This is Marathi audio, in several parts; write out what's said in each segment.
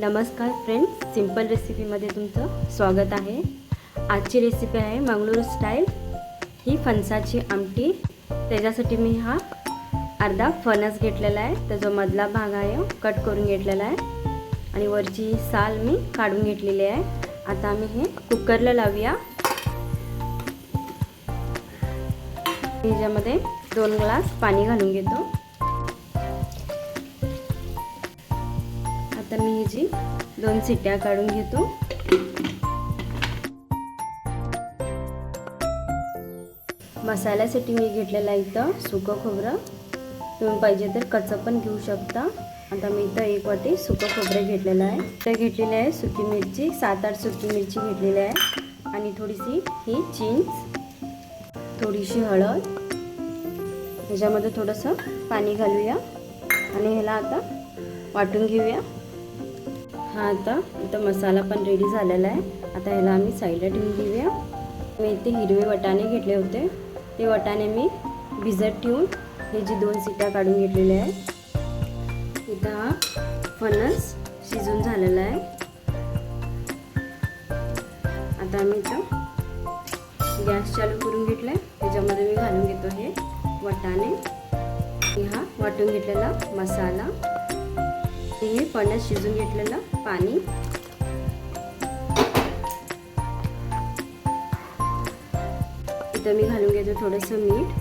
नमस्कार फ्रेंड्स सिंपल रेसिपीमध्ये तुमचं स्वागत आहे. आजची रेसिपी आहे मंगळूर स्टाईल ही फणसाची आमटी. त्याच्यासाठी मी हा अर्धा फणस घेतलेला आहे. त्याचा मधला भाग आहे कट करून घेतलेला आहे. आणि वरची साल मी काढून घेतलेली आहे. आता आम्ही हे कुकरला लावूया. ह्याच्यामध्ये दोन ग्लास पाणी घालून घेतो. आता मी ह्याची दोन सिट्या काढून घेतो. मसाल्यासाठी मी घेतलेला इथं सुकं खोबरं. तुम्ही पाहिजे तर कच्चं पण घेऊ शकता. आता मी इथं एक वाटी सुकं खोबरं घेतलेलं आहे. तर घेतलेली आहे सुकी मिरची सात आठ सुकी मिरची घेतलेली आहे. आणि थोडीशी ही चिंच थोडीशी हळद. ह्याच्यामध्ये थोडंसं पाणी घालूया. आणि ह्याला आता वाटून घेऊया. हा आता इथं मसाला पण रेडी झालेला आहे. आता ह्याला आम्ही साईडला ठेवून घेऊया मी इथे हिरवे वटाणे घेतले होते. ते वटाणे मी भिजत ठेवून हे जी दोन सिटा काढून घेतलेल्या आहे इथं हा फणस शिजून झालेला आहे. आता आम्ही इथं गॅस चालू करून घेतला आहे त्याच्यामध्ये मी घालून घेतो हे वटाणे. हा वाटून घेतलेला मसाला. हे फणस शिजून घेतलेलं पाणी. इथं मी घालून घेतो थोडंसं मीठ.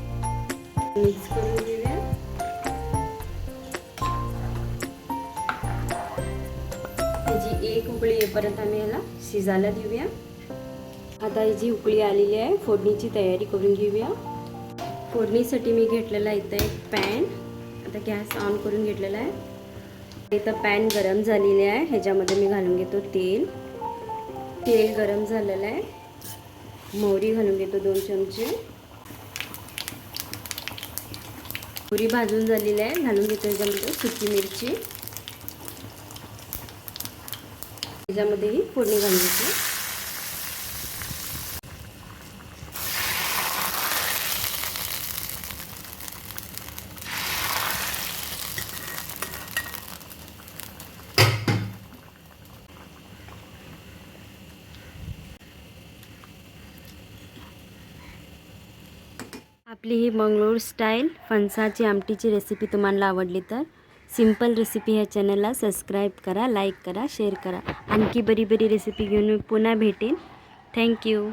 मिक्स करून घेऊया. त्याची एक उकळी येईपर्यंत आम्ही याला शिजायला देऊया. आता ही जी उकळी आलेली आहे फोडणीची तयारी करून घेऊया. फोडणीसाठी मी घेतलेला इथं एक पॅन आता गॅस ऑन करून घेतलेला आहे. इथं पॅन गरम झालेली आहे. ह्याच्यामध्ये मी घालून घेतो तेल. तेल गरम झालेलं आहे. मोहरी घालून घेतो दोन चमचे. मोहरी भाजून झालेली आहे. घालून घेतो ह्याच्यामध्ये सुकी मिरची. ह्याच्यामध्येही फोडणी घालून घेतो. आपली ही मंगळूर स्टाईल फणसाची आमटीची रेसिपी तुम्हाला आवडली तर सिंपल रेसिपी ह्या चॅनलला सबस्क्राईब करा लाईक करा शेअर करा. आणखी बरी बरी रेसिपी घेऊन मी पुन्हा भेटेन. थँक्यू